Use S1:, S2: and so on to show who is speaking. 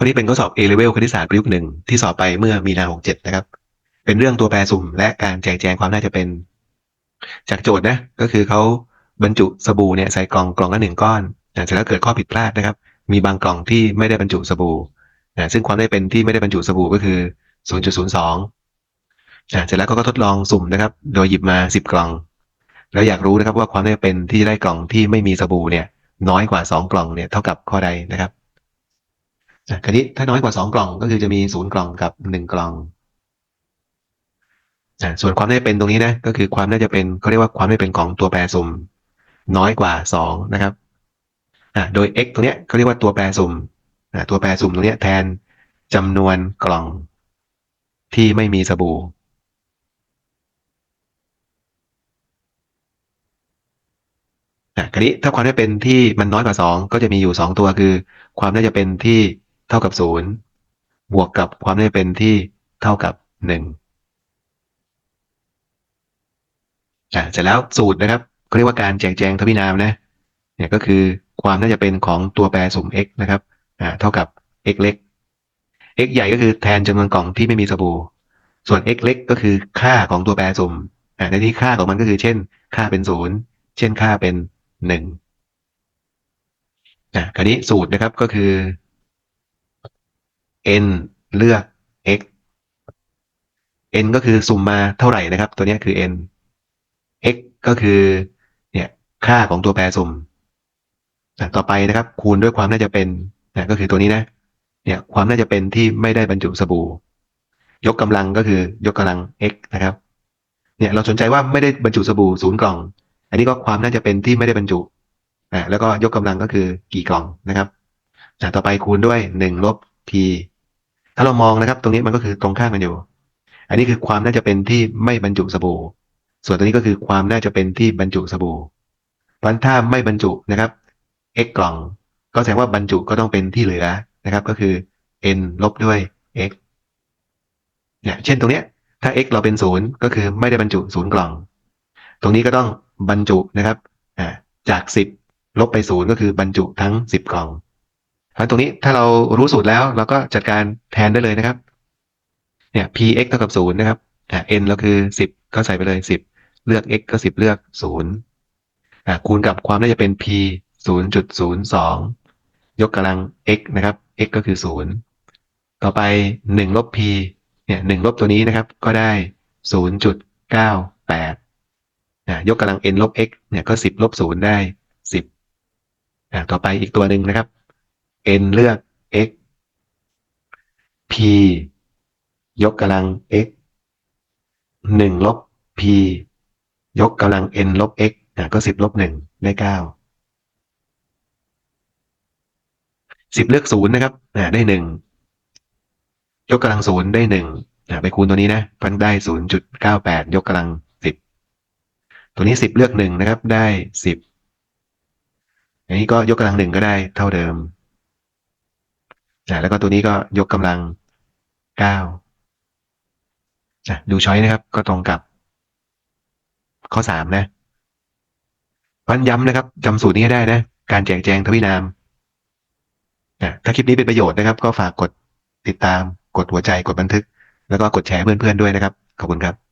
S1: ข้อนี้เป็นข้อสอบ A level คณิตศาสตร์ประยุกต์หนึ่งที่สอบไปเมื่อมีนา 67 นะครับ เป็นเรื่องตัวแปรสุ่มและการแจกแจงความน่าจะเป็น จากโจทย์นะ ก็คือเขาบรรจุสบู่เนี่ยใส่กล่องกล่องละหนึ่งก้อนนะเสร็จแล้วเกิดข้อผิดพลาดนะครับ มีบางกล่องที่ไม่ได้บรรจุสบู่นะซึ่งความได้เป็นที่ไม่ได้บรรจุสบู่ก็คือ 0.02นะเสร็จแล้วก็ทดลองสุ่มนะครับ โดยหยิบมา 10 กล่อง แล้วอยากรู้นะครับว่าความได้เป็นที่ได้กล่องที่ไม่มีสบู่เนี่ยน้อยกว่า 2 กล่องเนี่ยเท่ากับข้อใดนะครับ คราวนี้ถ้าน้อยกว่า2กล่องก็คือจะมีศูนย์กล่องกับ1กล่องส่วนความได้เป็นตรงนี้นะก็คือความน่าจะเป็นเขาเรียกว่าความได้เป็นของตัวแปรสุ่มน้อยกว่า2นะครับโดย x ตรงเนี้ยเขาเรียกว่าตัวแปรสุ่มตัวแปรสุ่มตรงเนี้ยแทนจำนวนกล่องที่ไม่มีสบู่คราวนี้ถ้าความได้เป็นที่มันน้อยกว่าสองก็จะมีอยู่สองตัวคือ ความน่าจะเป็นที่ เท่ากับศูนย์บวกกับความน่าจะเป็นที่เท่ากับหนึ่งอะเสร็จแล้วสูตรนะครับเขาเรียกว่าการแจกแจงทวินามนะเนี่ยก็คือความน่าจะเป็นของตัวแปรสุ่ม x นะครับอ่าเท่ากับ x เล็ก x ใหญ่ก็คือแทนจำนวนกล่องที่ไม่มีสบู่ ส่วน x เล็กก็คือค่าของตัวแปรสุ่มอ่าในที่ค่าของมันก็คือ เช่น ค่าเป็นศูนย์เช่นค่าเป็นหนึ่งอะคราวนี้สูตรนะครับก็คือ n เลือก x n ก็คือสุ่มมาเท่าไหร่นะครับ ตัวนี้คือ n x ก็คือเนี่ยค่าของตัวแปรสุ่มต่อไปนะครับ คูณด้วยความน่าจะเป็นนะก็คือตัวนี้นะ เนี่ยความน่าจะเป็นที่ไม่ได้บรรจุสบู่ ยกกำลังก็คือยกกำลัง x นะครับ เนี่ยเราสนใจว่าไม่ได้บรรจุสบู่ศูนย์กล่อง อันนี้ก็ความน่าจะเป็นที่ไม่ได้บรรจุอ่าแล้วก็ยกกำลังก็คือกี่กล่องนะครับต่อไปคูณด้วยหนึ่งลบ p ถ้าเรามองนะครับ ตรงนี้มันก็คือตรงข้ามกันอยู่ อันนี้คือความน่าจะเป็นที่ไม่บรรจุสบู่ ส่วนตัวนี้ก็คือความน่าจะเป็นที่บรรจุสบู่เพราะฉะนั้นถ้าไม่บรรจุนะครับ x กล่อง ก็แสดงว่าบรรจุก็ต้องเป็นที่เหลือนะครับ ก็คือ n ลบด้วย x เนี่ยเช่นตรงเนี้ย ถ้า x เราเป็นศูนย์ก็คือไม่ได้บรรจุศูนย์กล่อง ตรงนี้ก็ต้องบรรจุนะครับจากสิบลบไปศูนย์ก็คือบรรจุทั้งสิบกล่อง ราะตรงนี้ถ้าเรารู้สูตรแล้วเราก็จัดการแทนได้เลยนะครับ เนี่ย px เท่ากับศูนย์นะครับอ่า n เราคือสิบก็ใส่ไปเลยสิบเลือก x ก็สิบเลือกศูนย์อ่าคูณกับความน่าจะเป็น p ศูนย์จุดศูนย์สองยกกำลัง x นะครับ x ก็คือศูนย์ต่อไปหนึ่งลบ p เนี่ยหนึ่งลบตัวนี้นะครับ ก็ได้ศูนย์จุดเก้าแปดยกกำลัง n ลบ x เนี่ยก็สิบลบศูนย์ได้สิบต่อไปอีกตัวหนึ่งนะครับ n เลือก x p ยกกำลัง x หนึ่งลบ p ยกกำลัง n ลบ x ก็สิบลบหนึ่งได้เก้าสิบเลือกศูนย์นะครับได้หนึ่งยกกำลังศูนย์ได้หนึ่งไปคูณตัวนี้นะพันได้ศูนย์จุดเก้าแปดยกกำลังสิบตัวนี้สิบเลือกหนึ่งนะครับ ได้สิบอันนี้ก็ยกกำลังหนึ่งก็ได้เท่าเดิม แล้วก็ตัวนี้ก็ยกกำลังเก้าดูช้อยนะครับ ก็ตรงกับ ข้อสามนะพันย้ำนะครับจำสูตรนี้ให้ได้นะ การแจกแจงทวินามถ้าคลิปนี้เป็นประโยชน์นะครับ ก็ฝากกดติดตาม กดหัวใจ กดบันทึก แล้วก็กดแชร์เพื่อนๆด้วยนะครับ ขอบคุณครับ